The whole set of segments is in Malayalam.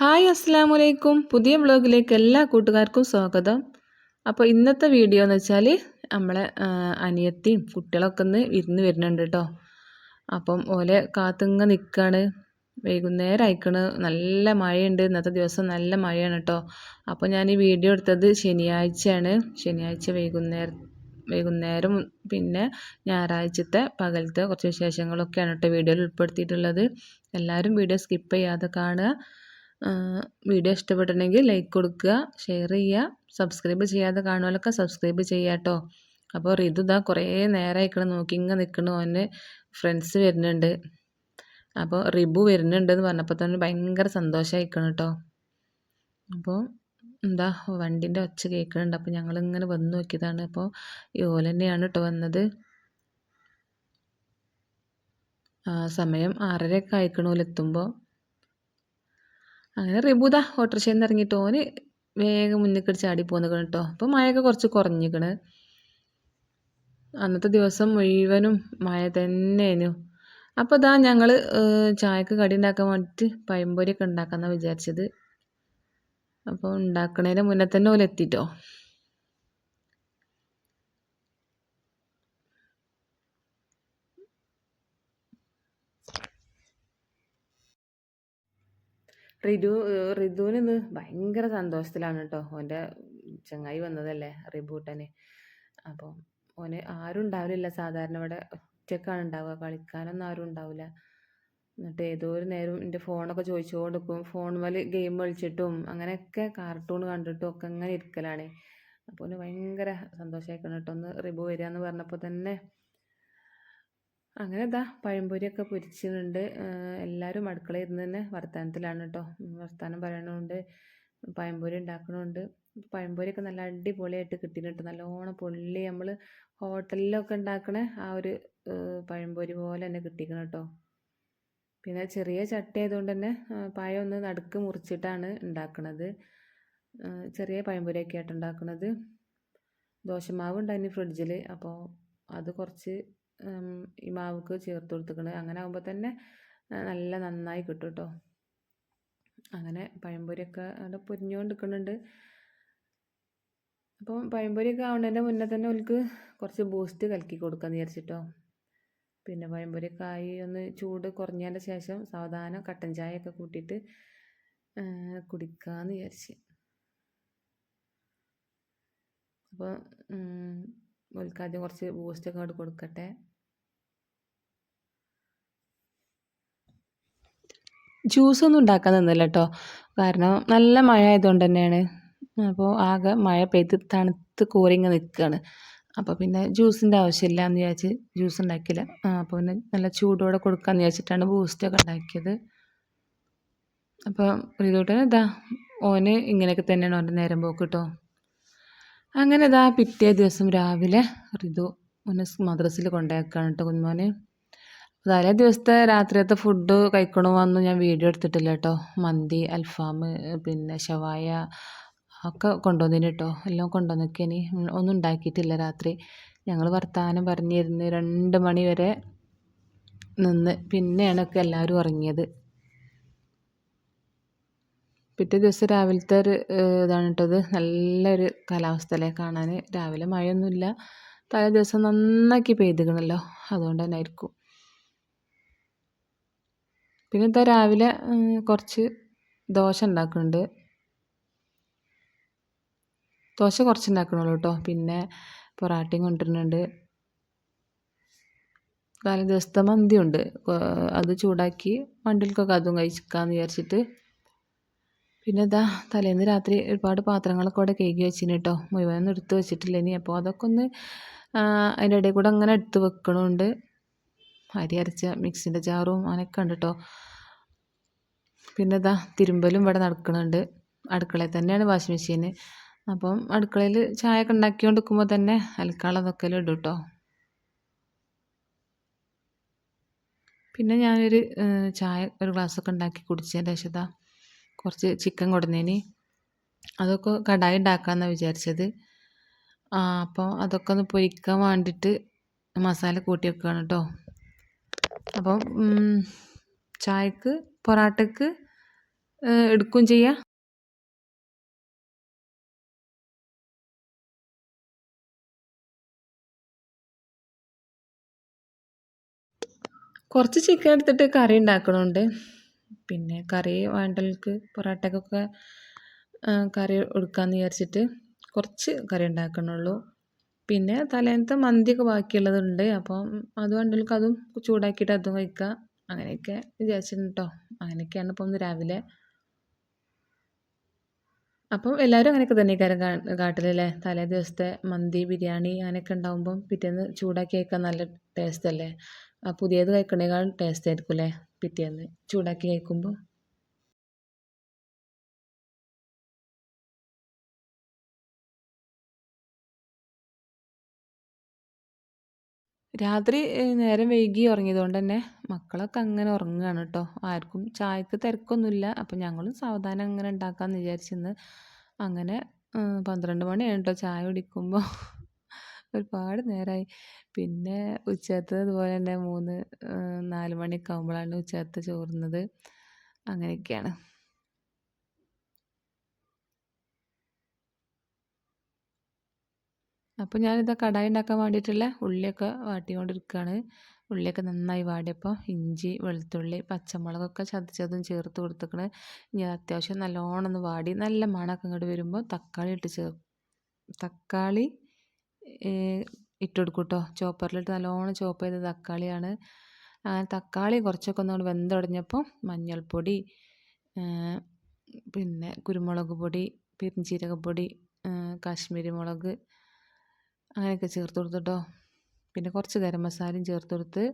ഹായ് അസ്സാം വലൈക്കും പുതിയ വ്ളോഗിലേക്ക് എല്ലാ കൂട്ടുകാർക്കും സ്വാഗതം. അപ്പോൾ ഇന്നത്തെ വീഡിയോ എന്ന് വെച്ചാൽ നമ്മളെ അനിയത്തിയും കുട്ടികളൊക്കെ ഒന്ന് ഇരുന്ന് വരുന്നുണ്ട് കേട്ടോ. അപ്പം ഓലെ കാത്തുങ്ങ നിൽക്കുകയാണ് വൈകുന്നേരം അയക്കണ് നല്ല മഴയുണ്ട്. ഇന്നത്തെ ദിവസം നല്ല മഴയാണ് കേട്ടോ. അപ്പോൾ ഞാൻ ഈ വീഡിയോ എടുത്തത് ശനിയാഴ്ചയാണ്. ശനിയാഴ്ച വൈകുന്നേരം വൈകുന്നേരം പിന്നെ ഞായറാഴ്ചത്തെ പകലത്തെ കുറച്ച് വിശേഷങ്ങളൊക്കെയാണ് കേട്ടോ വീഡിയോയിൽ ഉൾപ്പെടുത്തിയിട്ടുള്ളത്. എല്ലാവരും വീഡിയോ സ്കിപ്പ് ചെയ്യാതെ കാണുക. വീഡിയോ ഇഷ്ടപ്പെട്ടിട്ടുണ്ടെങ്കിൽ ലൈക്ക് കൊടുക്കുക ഷെയർ ചെയ്യുക സബ്സ്ക്രൈബ് ചെയ്യാതെ കാണുമല്ലൊക്കെ സബ്സ്ക്രൈബ് ചെയ്യുക കേട്ടോ അപ്പോൾ റിതു കുറേ നേരം ഇക്കണ നോക്കി ഇങ്ങനെ നിൽക്കണു അവന് ഫ്രണ്ട്സ് വരുന്നുണ്ട്. അപ്പോൾ റിബു വരുന്നുണ്ട് എന്ന് പറഞ്ഞപ്പോൾ തന്നെ ഭയങ്കര സന്തോഷമായിക്കണം കേട്ടോ അപ്പോൾ എന്താ വണ്ടിന്റെ ഒച്ച കേൾക്കുന്നുണ്ട് അപ്പോൾ ഞങ്ങളിങ്ങനെ വന്ന് നോക്കിയതാണ്. അപ്പോൾ ഓല തന്നെയാണ് കേട്ടോ വന്നത്. സമയം ആറരയൊക്കെ ആയിക്കണോലെത്തുമ്പോൾ അങ്ങനെ റിബുദ ഓട്ടോറിക്ഷയിൽ നിന്ന് ഇറങ്ങിയിട്ട് ഓന് വേഗം മുന്നിക്കടി ചാടി പോന്നിക്കണം കേട്ടോ അപ്പോൾ മഴയൊക്കെ കുറച്ച് കുറഞ്ഞിക്കണ് അന്നത്തെ ദിവസം മുഴുവനും മഴ തന്നെയായിരുന്നു. അപ്പോൾ ഇതാ ഞങ്ങൾ ചായക്ക് കടി ഉണ്ടാക്കാൻ വേണ്ടിയിട്ട് പഴംപൊരിയൊക്കെ ഉണ്ടാക്കാമെന്നാണ് വിചാരിച്ചത്. അപ്പോൾ ഉണ്ടാക്കണതിന് മുന്നേ തന്നെ ഓല റിതു റിതുവിനിന്ന് ഭയങ്കര സന്തോഷത്തിലാണ് കേട്ടോ ഓന്റെ ചങ്ങായി വന്നതല്ലേ റിബൂട്ടന്. അപ്പോൾ ഓന് ആരും ഉണ്ടാവില്ല സാധാരണ ഇവിടെ ഒറ്റക്കാണ് ഉണ്ടാവുക. കളിക്കാനൊന്നും ആരും ഉണ്ടാവില്ല എന്നിട്ട് ഏതോ ഒരു നേരം എന്റെ ഫോണൊക്കെ ചോദിച്ചുകൊണ്ട് നിൽക്കും ഫോൺ ഗെയിം കളിച്ചിട്ടും അങ്ങനെയൊക്കെ കാർട്ടൂൺ കണ്ടിട്ടും ഒക്കെ അങ്ങനെ ഇരിക്കലാണ്. അപ്പോൾ ഭയങ്കര സന്തോഷമായിക്കണം കേട്ടോ ഒന്ന് റിബു വരിക എന്ന് പറഞ്ഞപ്പോൾ തന്നെ അങ്ങനെ ഇതാ പഴംപൊരിയൊക്കെ പൊരിച്ചിട്ടുണ്ട്. എല്ലാവരും അടുക്കളയിൽ ഇരുന്ന് തന്നെ വർത്തമാനത്തിലാണ് കേട്ടോ വർത്തമാനം പറയണമുണ്ട് പഴംപൊരി ഉണ്ടാക്കണമുണ്ട് പഴംപൊരിയൊക്കെ നല്ല അടിപൊളിയായിട്ട് കിട്ടിയിട്ടുണ്ട് നല്ലോണം പൊള്ളി നമ്മൾ ഹോട്ടലിലൊക്കെ ഉണ്ടാക്കണ ആ ഒരു പഴംപൊരി പോലെ തന്നെ കിട്ടിക്കണം കേട്ടോ പിന്നെ ചെറിയ ചട്ടി ആയതുകൊണ്ട് തന്നെ പഴം ഒന്ന് നടുക്ക് മുറിച്ചിട്ടാണ് ഉണ്ടാക്കുന്നത് ചെറിയ പഴംപൊരിയൊക്കെ ആയിട്ട് ഉണ്ടാക്കുന്നത് ദോശമാവ് ഉണ്ടായിരുന്നു ഫ്രിഡ്ജിൽ അപ്പോൾ അത് കുറച്ച് ഈ മാവുക്ക് ചേർത്ത് കൊടുത്തിക്കണത് അങ്ങനെ ആകുമ്പോൾ തന്നെ നല്ല നന്നായി കിട്ടും കേട്ടോ അങ്ങനെ പഴംപൊരിയൊക്കെ അവിടെ പൊരിഞ്ഞുകൊണ്ട് നിൽക്കുന്നുണ്ട് അപ്പം പഴംപൊരിയൊക്കെ ആവുന്നതിന്റെ മുന്നേ തന്നെ അവർക്ക് കുറച്ച് ബൂസ്റ്റ് കലക്കി കൊടുക്കാമെന്ന് വിചാരിച്ചിട്ടോ. പിന്നെ പഴംപൊരിയൊക്കെ ആയി ഒന്ന് ചൂട് കുറഞ്ഞതിന്റെ ശേഷം സാവധാനം കട്ടൻ ചായയൊക്കെ കൂട്ടിയിട്ട് കുടിക്കാമെന്ന് വിചാരിച്ച്. അപ്പോൾ ഓൽക്കാദ്യം കുറച്ച് ബൂസ്റ്റൊക്കെ അങ്ങോട്ട് കൊടുക്കട്ടെ. ജ്യൂസൊന്നും ഉണ്ടാക്കാൻ നിന്നില്ല കേട്ടോ കാരണം നല്ല മഴ ആയതുകൊണ്ട് തന്നെയാണ്. അപ്പോൾ ആകെ മഴ പെയ്ത് തണുത്ത് കോരിങ്ങ് നിൽക്കുകയാണ് അപ്പോൾ പിന്നെ ജ്യൂസിന്റെ ആവശ്യമില്ല എന്ന് വിചാരിച്ച് ജ്യൂസ് ഉണ്ടാക്കിയില്ല. അപ്പോൾ പിന്നെ നല്ല ചൂടോടെ കൊടുക്കാമെന്ന് വിചാരിച്ചിട്ടാണ് ബൂസ്റ്റൊക്കെ ഉണ്ടാക്കിയത്. അപ്പോൾ റിതോട്ടന് ഇതാ ഓന് ഇങ്ങനെയൊക്കെ തന്നെയാണ് ഓന്റെ നേരം പോക്ക് കേട്ടോ അങ്ങനെ ഇതാ പിറ്റേ ദിവസം രാവിലെ ഋതു ഓനെ മദ്രസിൽ കൊണ്ടാക്കാണ് കേട്ടോ കുഞ്ഞുമോനെ. തലേ ദിവസത്തെ രാത്രിയത്തെ ഫുഡ് കഴിക്കണമെന്നൊന്നും ഞാൻ വീഡിയോ എടുത്തിട്ടില്ല കേട്ടോ മന്തി അൽഫാം പിന്നെ ഷവായ ഒക്കെ കൊണ്ടുവന്നിന് കേട്ടോ എല്ലാം കൊണ്ടുവന്നൊക്കേനി ഒന്നും ഉണ്ടാക്കിയിട്ടില്ല രാത്രി. ഞങ്ങൾ വർത്തമാനം പറഞ്ഞിരുന്ന് രണ്ട് മണി വരെ നിന്ന്. പിന്നെയാണ് ഒക്കെ എല്ലാവരും ഉറങ്ങിയത്. പിറ്റേ ദിവസം രാവിലത്തെ ഒരു ഇതാണ് കേട്ടത് നല്ലൊരു കാലാവസ്ഥയിലെ കാണാൻ രാവിലെ മഴയൊന്നുമില്ല. തലേ ദിവസം നന്നാക്കി പെയ്തിക്കണല്ലോ. അതുകൊണ്ട് തന്നെ ആയിരിക്കും. പിന്നെ എന്താ രാവിലെ കുറച്ച് ദോശ ഉണ്ടാക്കുന്നുണ്ട്. ദോശ കുറച്ച് ഉണ്ടാക്കണുള്ളൂ കേട്ടോ. പിന്നെ പൊറാട്ടയും കൊണ്ടുവരുന്നുണ്ട്. കാല ദിവസത്തെ മന്തിയുണ്ട് അത് ചൂടാക്കി വണ്ടിയിൽക്കൊക്കെ അതും കഴിക്കാമെന്ന് വിചാരിച്ചിട്ട്. പിന്നെ ഇതാ തലേന്ന് രാത്രി ഒരുപാട് പാത്രങ്ങളൊക്കെ അവിടെ കേക്ക് വെച്ചിന് കേട്ടോ. മുഴുവനൊന്നും എടുത്ത് വെച്ചിട്ടില്ല ഇനി. അപ്പോൾ അതൊക്കെ ഒന്ന് അതിന്റെ ഇടയിൽ കൂടെ അങ്ങനെ എടുത്ത് വെക്കണമുണ്ട് അരി അരച്ച മിക്സിന്റെ ജാറും അങ്ങനെയൊക്കെ ഉണ്ട് കേട്ടോ പിന്നെ ഇതാ തിരുമ്പലും ഇവിടെ നടക്കുന്നുണ്ട്. അടുക്കളയിൽ തന്നെയാണ് വാഷിംഗ് മെഷീൻ. അപ്പം അടുക്കളയിൽ ചായ ഒക്കെ ഉണ്ടാക്കിക്കൊണ്ട് തന്നെ അലക്കാളതൊക്കെ ഇടും കേട്ടോ പിന്നെ ഞാനൊരു ചായ ഒരു ഗ്ലാസ്സൊക്കെ ഉണ്ടാക്കി കുടിച്ചതിന്റെ ശേഷം കുറച്ച് ചിക്കൻ കൊടുന്നേന് അതൊക്കെ കടായി ഉണ്ടാക്കാമെന്നാണ് വിചാരിച്ചത്. അപ്പോൾ അതൊക്കെ ഒന്ന് പൊരിക്കാൻ വേണ്ടിയിട്ട് മസാല കൂട്ടി വെക്കുകയാണ് കേട്ടോ അപ്പം ചായക്ക് പൊറാട്ടക്ക് എടുക്കുകയും ചെയ്യാം. കുറച്ച് ചിക്കൻ എടുത്തിട്ട് കറി ഉണ്ടാക്കണുണ്ട്. പിന്നെ കറി വേണ്ടവർക്ക് പൊറോട്ടക്കൊക്കെ കറി എടുക്കാമെന്ന് വിചാരിച്ചിട്ട് കുറച്ച് കറി ഉണ്ടാക്കണുള്ളൂ. പിന്നെ തലേന്നത്തെ മന്തിയൊക്കെ ബാക്കിയുള്ളതുണ്ട്. അപ്പം അത് വേണ്ടവർക്ക് അതും ചൂടാക്കിയിട്ട് അതും കഴിക്കാം. അങ്ങനെയൊക്കെ വിചാരിച്ചിട്ടുണ്ട് കേട്ടോ അങ്ങനെയൊക്കെയാണ് ഇപ്പം രാവിലെ. അപ്പം എല്ലാവരും അങ്ങനെയൊക്കെ തന്നെ കാര്യം കാട്ടിലല്ലേ? തലേ ദിവസത്തെ മന്തി ബിരിയാണി അങ്ങനെയൊക്കെ ഉണ്ടാകുമ്പം പിറ്റേന്ന് ചൂടാക്കി കഴിക്കാൻ നല്ല ടേസ്റ്റ് അല്ലേ പുതിയത് കഴിക്കണേക്കാൾ ടേസ്റ്റ് ആയിരിക്കും അല്ലേ പിറ്റേന്ന് ചൂടാക്കി കഴിക്കുമ്പോൾ രാത്രി നേരം വൈകി ഉറങ്ങിയതുകൊണ്ട് തന്നെ മക്കളൊക്കെ അങ്ങനെ ഉറങ്ങുകയാണ് കേട്ടോ. ആർക്കും ചായക്ക് തിരക്കൊന്നുമില്ല. അപ്പം ഞങ്ങളും സാവധാനം അങ്ങനെ ഉണ്ടാക്കാമെന്ന് വിചാരിച്ചിന്ന് അങ്ങനെ പന്ത്രണ്ട് മണിയാണ് കേട്ടോ ചായ കുടിക്കുമ്പോൾ ഒരുപാട് നേരമായി പിന്നെ ഉച്ചത്ത് അതുപോലെ തന്നെ മൂന്ന് നാല് മണിയൊക്കെ ആകുമ്പോഴാണ് ഉച്ചത്ത് ചോറുന്നത്. അങ്ങനെയൊക്കെയാണ്. അപ്പോൾ ഞാനിത് കടായി ഉണ്ടാക്കാൻ വേണ്ടിയിട്ടുള്ള ഉള്ളിയൊക്കെ വാട്ടിക്കൊണ്ടിരിക്കുകയാണ് ഉള്ളിയൊക്കെ നന്നായി വാടിയപ്പോൾ ഇഞ്ചി വെളുത്തുള്ളി പച്ചമുളകൊക്കെ ചതച്ചതും ചേർത്ത് കൊടുത്തിക്കണ്. ഇനി അത്യാവശ്യം നല്ലോണം ഒന്ന് വാടി നല്ല മണമൊക്കെ ഇങ്ങോട്ട് വരുമ്പോൾ തക്കാളി ഇട്ട് ചേർ തക്കാളി ഇട്ട് കൊടുക്കും കേട്ടോ ചോപ്പറിലിട്ട് നല്ലോണം ചോപ്പ് ചെയ്ത തക്കാളിയാണ്. തക്കാളി കുറച്ചൊക്കെ ഒന്ന് വെന്തുടഞ്ഞപ്പോൾ മഞ്ഞൾപ്പൊടി പിന്നെ കുരുമുളക് പൊടി പെരിഞ്ചീരകപ്പൊടി കാശ്മീരി മുളക് അങ്ങനെയൊക്കെ ചേർത്ത് കൊടുത്തിട്ടോ പിന്നെ കുറച്ച് ഗരം മസാലയും ചേർത്ത് കൊടുത്ത്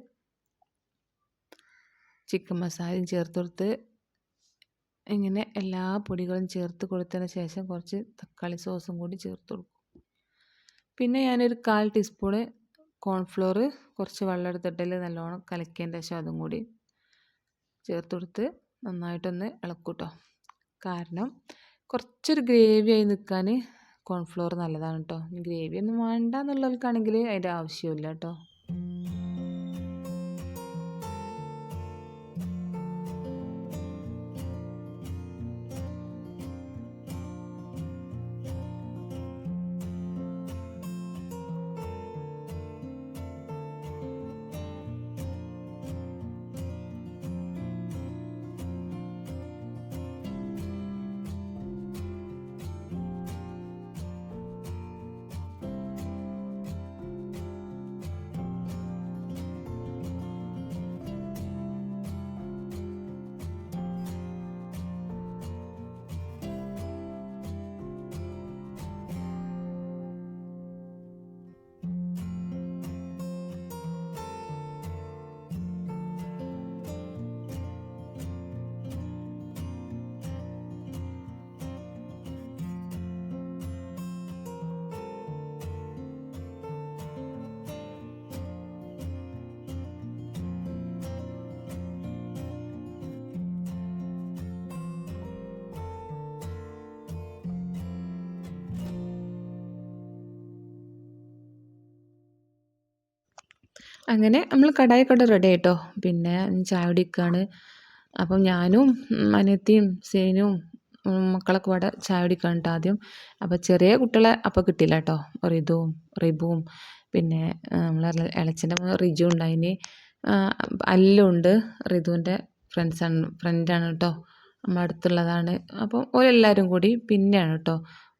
ചിക്കൻ മസാലയും ചേർത്ത് കൊടുത്ത് ഇങ്ങനെ എല്ലാ പൊടികളും ചേർത്ത് കൊടുത്തതിന് ശേഷം കുറച്ച് തക്കാളി സോസും കൂടി ചേർത്ത് കൊടുക്കും. പിന്നെ ഞാനൊരു കാൽ ടീസ്പൂണ് കോൺഫ്ലോർ കുറച്ച് വെള്ളം എടുത്തിട്ടിൽ നല്ലോണം കലക്കിയതിന്റെ ശേഷം അതും കൂടി ചേർത്ത് കൊടുത്ത് നന്നായിട്ടൊന്ന് ഇളക്കൂട്ടോ. കാരണം കുറച്ചൊരു ഗ്രേവി ആയി നിൽക്കാൻ കോൺഫ്ലോർ നല്ലതാണ് കേട്ടോ ഗ്രേവി ഒന്നും വേണ്ട എന്നുള്ളവർക്കാണെങ്കിൽ അതിന്റെ ആവശ്യമില്ല കേട്ടോ അങ്ങനെ നമ്മൾ കടായിക്കോട്ടെ റെഡി ആയിട്ടോ. പിന്നെ ചായ കുടിക്കുകയാണ് അപ്പം ഞാനും അനിയത്തിയും സേനും മക്കളൊക്കെ ഇവിടെ ചായ കുടിക്കാണ് കേട്ടോ ആദ്യം. അപ്പോൾ ചെറിയ കുട്ടികളെ അപ്പോൾ കിട്ടിയില്ല കേട്ടോ റിതുവും റിബുവും. പിന്നെ നമ്മൾ ഇളച്ചന്റെ റിജു ഉണ്ടായിന് അല്ലുണ്ട് റിതുവിന്റെ ഫ്രണ്ട്സാണ് ഫ്രണ്ടാണ് കേട്ടോ നമ്മുടെ അടുത്തുള്ളതാണ്. അപ്പം ഓരെല്ലാവരും കൂടി പിന്നെയാണ് കേട്ടോ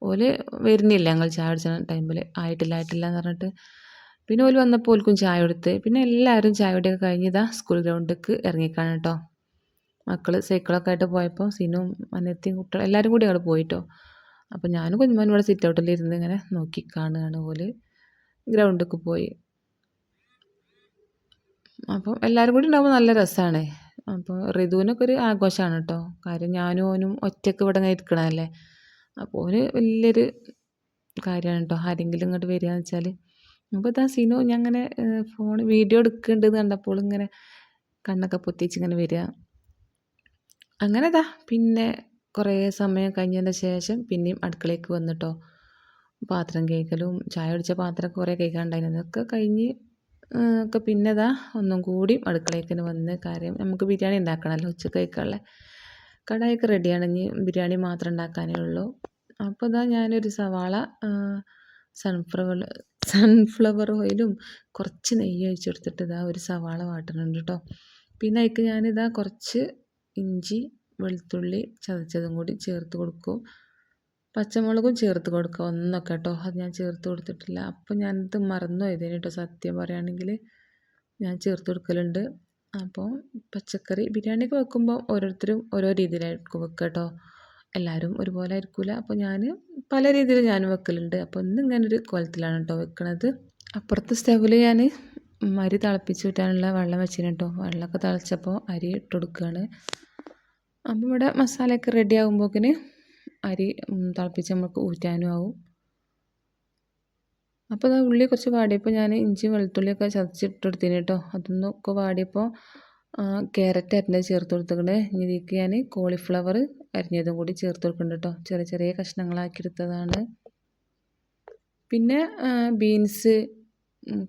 ഓൽ വരുന്നില്ല. ഞങ്ങൾ ചായ കുടിച്ച ടൈമിൽ ആയിട്ടില്ല ആയിട്ടില്ല എന്ന് പറഞ്ഞിട്ട് പിന്നെ ഓൽ വന്നപ്പോൾ ഓൽക്കും ചായ കൊടുത്ത്. പിന്നെ എല്ലാവരും ചായ കുടിയൊക്കെ കഴിഞ്ഞ് ഇതാ സ്കൂൾ ഗ്രൗണ്ടിലേക്ക് ഇറങ്ങിക്കാണ് കേട്ടോ മക്കൾ സൈക്കിളൊക്കെ ആയിട്ട് പോയപ്പോൾ സിനും അനത്തിയും കുട്ടികൾ എല്ലാവരും കൂടി അവിടെ പോയിട്ടോ. അപ്പോൾ ഞാനും കുഞ്ഞുമോനും ഇവിടെ സിറ്റ് ഔട്ടിൽ ഇരുന്ന് ഇങ്ങനെ നോക്കി കാണുകയാണ് ഓൽ. ഗ്രൗണ്ടിലേക്ക് പോയി. അപ്പം എല്ലാവരും കൂടി ഉണ്ടാകുമ്പോൾ നല്ല രസമാണ് അപ്പോൾ ഋതുവിനൊക്കെ ഒരു ആഘോഷമാണ് കേട്ടോ കാര്യം ഞാനും ഓനും ഒറ്റയ്ക്ക് ഇവിടെ ഇങ്ങനെ ഇരിക്കണമല്ലേ അപ്പോൾ ഓന് വലിയൊരു കാര്യമാണ് കേട്ടോ ആരെങ്കിലും ഇങ്ങോട്ട് വരിക എന്ന് വെച്ചാൽ അപ്പോൾ ഇതാ സിനു ഞാൻ ഇങ്ങനെ ഫോൺ വീഡിയോ എടുക്കുന്നുണ്ടെന്ന് കണ്ടപ്പോൾ ഇങ്ങനെ കണ്ണൊക്കെ പൊത്തിച്ച് ഇങ്ങനെ വരിക. അങ്ങനെ ഇതാ പിന്നെ കുറേ സമയം കഴിഞ്ഞതിന് ശേഷം പിന്നെയും അടുക്കളയ്ക്ക് വന്നിട്ടോ. പാത്രം കേൾക്കലും ചായ കുടിച്ച പാത്രമൊക്കെ കുറേ കേൾക്കാണ്ടായിരുന്നു അതൊക്കെ കഴിഞ്ഞ് ഒക്കെ പിന്നെ ഇതാ ഒന്നും കൂടി അടുക്കളയ്ക്കിന് വന്ന് കാര്യം നമുക്ക് ബിരിയാണി ഉണ്ടാക്കണമല്ലോ ഉച്ചയ്ക്ക് കഴിക്കാനുള്ള. കടായൊക്കെ റെഡിയാണ് ഇനി ബിരിയാണി മാത്രം ഉണ്ടാക്കാനേ ഉള്ളൂ. അപ്പോൾ ഇതാ ഞാനൊരു സവാള സൺഫ്ലവർ സൺഫ്ലവർ ഓയിലും കുറച്ച് നെയ്യ് ഒഴിച്ചെടുത്തിട്ട് ഇതാ ഒരു സവാള വാട്ടുന്നുണ്ട് കേട്ടോ പിന്നെ അതിക്ക് ഞാനിതാ കുറച്ച് ഇഞ്ചി വെളുത്തുള്ളി ചതച്ചതും കൂടി ചേർത്ത് കൊടുക്കും. പച്ചമുളകും ചേർത്ത് കൊടുക്കുക ഒന്നൊക്കെ കേട്ടോ അത് ഞാൻ ചേർത്ത് കൊടുത്തിട്ടില്ല. അപ്പോൾ ഞാനിത് മറന്നു പോയതിന് കേട്ടോ സത്യം പറയുകയാണെങ്കിൽ ഞാൻ ചേർത്ത് കൊടുക്കലുണ്ട്. അപ്പോൾ പച്ചക്കറി ബിരിയാണിയൊക്കെ വെക്കുമ്പോൾ ഓരോരുത്തരും ഓരോ രീതിയിലായിരിക്കും വെക്കുക കേട്ടോ എല്ലാവരും ഒരുപോലെ ആയിരിക്കില്ല അപ്പോൾ ഞാൻ പല രീതിയിൽ ഞാൻ വെക്കലുണ്ട്. അപ്പോൾ ഇന്ന് ഇങ്ങനെ ഒരു കോലത്തിലാണ് കേട്ടോ വെക്കണത്. അപ്പുറത്തെ സ്റ്റവിൽ ഞാൻ അരി തിളപ്പിച്ച് വിട്ടാനുള്ള വെള്ളം വെച്ചിന് കേട്ടോ വെള്ളമൊക്കെ തിളച്ചപ്പോൾ അരി ഇട്ട് കൊടുക്കുകയാണ് അപ്പോൾ ഇവിടെ മസാലയൊക്കെ റെഡി ആകുമ്പോക്കിന് അരി തിളപ്പിച്ച് നമുക്ക് ഊറ്റാനും ആവും. അപ്പോൾ ഉള്ളി കുറച്ച് വാടിയപ്പോൾ ഞാൻ ഇഞ്ചി വെളുത്തുള്ളിയൊക്കെ ചതച്ചിട്ടെടുത്തിന് കേട്ടോ അതൊന്നൊക്കെ വാടിയപ്പോൾ ക്യാരറ്റ് അരിഞ്ഞത് ചേർത്ത് കൊടുത്തിട്ടുണ്ട്. ഇനി ഇതിലേക്ക് ഞാൻ കോളിഫ്ലവർ അരിഞ്ഞതും കൂടി ചേർത്ത് കൊടുക്കുന്നുണ്ട് കേട്ടോ ചെറിയ ചെറിയ കഷ്ണങ്ങളാക്കി എടുത്തതാണ്. പിന്നെ ബീൻസ്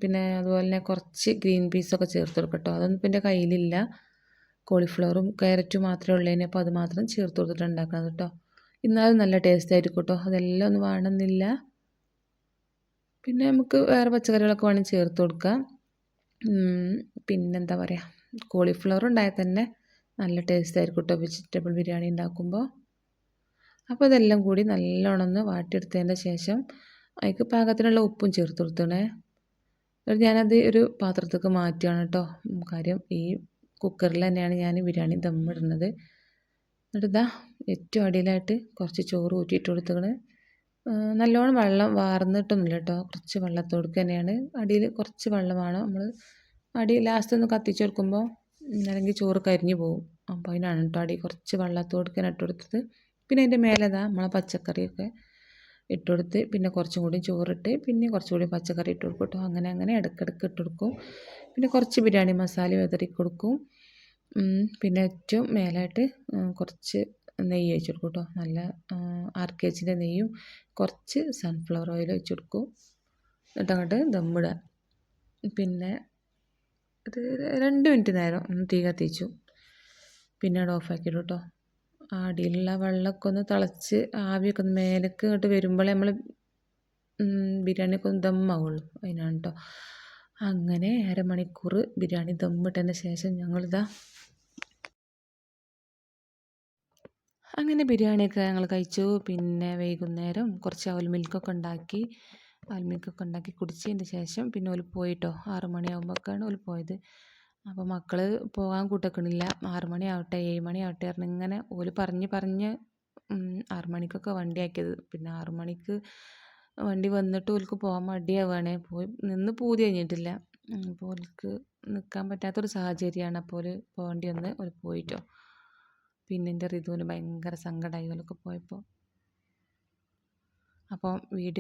പിന്നെ അതുപോലെ തന്നെ കുറച്ച് ഗ്രീൻ പീസൊക്കെ ചേർത്ത് കൊടുക്കും കേട്ടോ അതൊന്നും പിന്നെ കയ്യിലില്ല. കോളിഫ്ലവറും ക്യാരറ്റും മാത്രമേ ഉള്ളതിന് അപ്പോൾ അത് മാത്രം ചേർത്ത് കൊടുത്തിട്ട് ഉണ്ടാക്കുന്നത് കേട്ടോ ഇന്നാലും നല്ല ടേസ്റ്റ് ആയിരിക്കും കേട്ടോ അതെല്ലാം ഒന്നും വേണമെന്നില്ല. പിന്നെ നമുക്ക് വേറെ പച്ചക്കറികളൊക്കെ വേണമെങ്കിൽ ചേർത്ത് കൊടുക്കാം. പിന്നെന്താ പറയുക കോളിഫ്ലവർ ഉണ്ടായാൽ തന്നെ നല്ല ടേസ്റ്റ് ആയിരിക്കും കേട്ടോ വെജിറ്റബിൾ ബിരിയാണി ഉണ്ടാക്കുമ്പോൾ അപ്പോൾ ഇതെല്ലാം കൂടി നല്ലോണം ഒന്ന് വാട്ടിയെടുത്തതിന്റെ ശേഷം അതിക്ക് പാകത്തിനുള്ള ഉപ്പും ചേർത്ത് കൊടുത്തണേ. ഞാനത് ഒരു പാത്രത്തേക്ക് മാറ്റുകയാണ് കേട്ടോ കാര്യം ഈ കുക്കറിൽ തന്നെയാണ് ഞാൻ ബിരിയാണി ദമ്മിടുന്നത്. എന്നിട്ട് ഇതാ ഏറ്റവും അടിയിലായിട്ട് കുറച്ച് ചോറ് ഊറ്റിയിട്ട് കൊടുത്തേക്കണ്. നല്ലോണം വെള്ളം വാർന്നിട്ടൊന്നുമില്ല കേട്ടോ കുറച്ച് വെള്ളത്തോടുക്ക് തന്നെയാണ്. അടിയിൽ കുറച്ച് വെള്ളമാണ് നമ്മൾ അടി ലാസ്റ്റ് ഒന്ന് കത്തിച്ച് കൊടുക്കുമ്പോൾ അല്ലെങ്കിൽ ചോറ് കരിഞ്ഞു പോകും അപ്പോൾ അതിനാണ് കേട്ടോ അടി കുറച്ച് വെള്ളത്തോടുക്കാൻ ഇട്ട് കൊടുത്തത് പിന്നെ അതിന്റെ മേലെ ഇതാ നമ്മളെ പച്ചക്കറിയൊക്കെ ഇട്ട് കൊടുത്ത് പിന്നെ കുറച്ചും കൂടി ചോറിട്ട് പിന്നെ കുറച്ചും കൂടി പച്ചക്കറി ഇട്ട് കൊടുക്കും കേട്ടോ. അങ്ങനെ അങ്ങനെ ഇടയ്ക്കിടയ്ക്ക് ഇട്ട് കൊടുക്കും. പിന്നെ കുറച്ച് ബിരിയാണി മസാല വിതറി കൊടുക്കും. പിന്നെ ഏറ്റവും മേലായിട്ട് കുറച്ച് നെയ്യ് ഒഴിച്ചു കൊടുക്കും കേട്ടോ. നല്ല ആർ കെ ജിന്റെ നെയ്യും കുറച്ച് സൺഫ്ലവർ ഓയിൽ ഒഴിച്ചു കൊടുക്കും. എന്നിട്ട് അങ്ങോട്ട് ദമ്മിടുക പിന്നെ ഒരു രണ്ട് മിനിറ്റ് നേരം ഒന്ന് തീ കത്തിച്ചു. പിന്നെ അവിടെ ഓഫാക്കിയിട്ടു കേട്ടോ അടിയിലുള്ള വെള്ളമൊക്കെ ഒന്ന് തിളച്ച് ആവിയൊക്കെ ഒന്ന് മേലേക്ക് ഇങ്ങോട്ട് വരുമ്പോഴേ നമ്മൾ ബിരിയാണിയൊക്കെ ഒന്ന് ദമ്മാവുള്ളൂ അതിനാണ് കേട്ടോ അങ്ങനെ അരമണിക്കൂർ ബിരിയാണി ദമ്മിട്ടതിന് ശേഷം ഞങ്ങളിതാ അങ്ങനെ ബിരിയാണിയൊക്കെ ഞങ്ങൾ കഴിച്ചു. പിന്നെ വൈകുന്നേരം കുറച്ച് അവൽ മിൽക്കൊക്കെ ഉണ്ടാക്കി. അവൽ മിൽക്കൊക്കെ ഉണ്ടാക്കി കുടിച്ചതിന് ശേഷം പിന്നെ ഓൽ പോയിട്ടോ ആറു മണിയാകുമ്പോഴൊക്കെയാണ് ഓൽ പോയത്. അപ്പോൾ മക്കൾ പോകാൻ കൂട്ടക്കണില്ല. ആറു മണിയാവട്ടെ ഏഴ് മണിയാവട്ടെ പറഞ്ഞ് ഇങ്ങനെ ഓൽ പറഞ്ഞ് പറഞ്ഞ് ആറു മണിക്കൊക്കെ വണ്ടി ആക്കിയത്. പിന്നെ ആറു മണിക്ക് വണ്ടി വന്നിട്ട് ഓൽക്ക് പോകാൻ മടിയാവുകയാണ് പോയി നിന്ന് പൂതി കഴിഞ്ഞിട്ടില്ല. അപ്പോൾ ഓൽക്ക് നിൽക്കാൻ പറ്റാത്തൊരു സാഹചര്യമാണ് അപ്പോൾ ഓൽ പോകേണ്ടി വന്ന് ഓൽ പോയിട്ടോ. പിന്നെ എന്റെ ഋതുവിന് ഭയങ്കര സങ്കടമായി ഓലൊക്കെ പോയപ്പോൾ അപ്പോൾ വീഡിയോ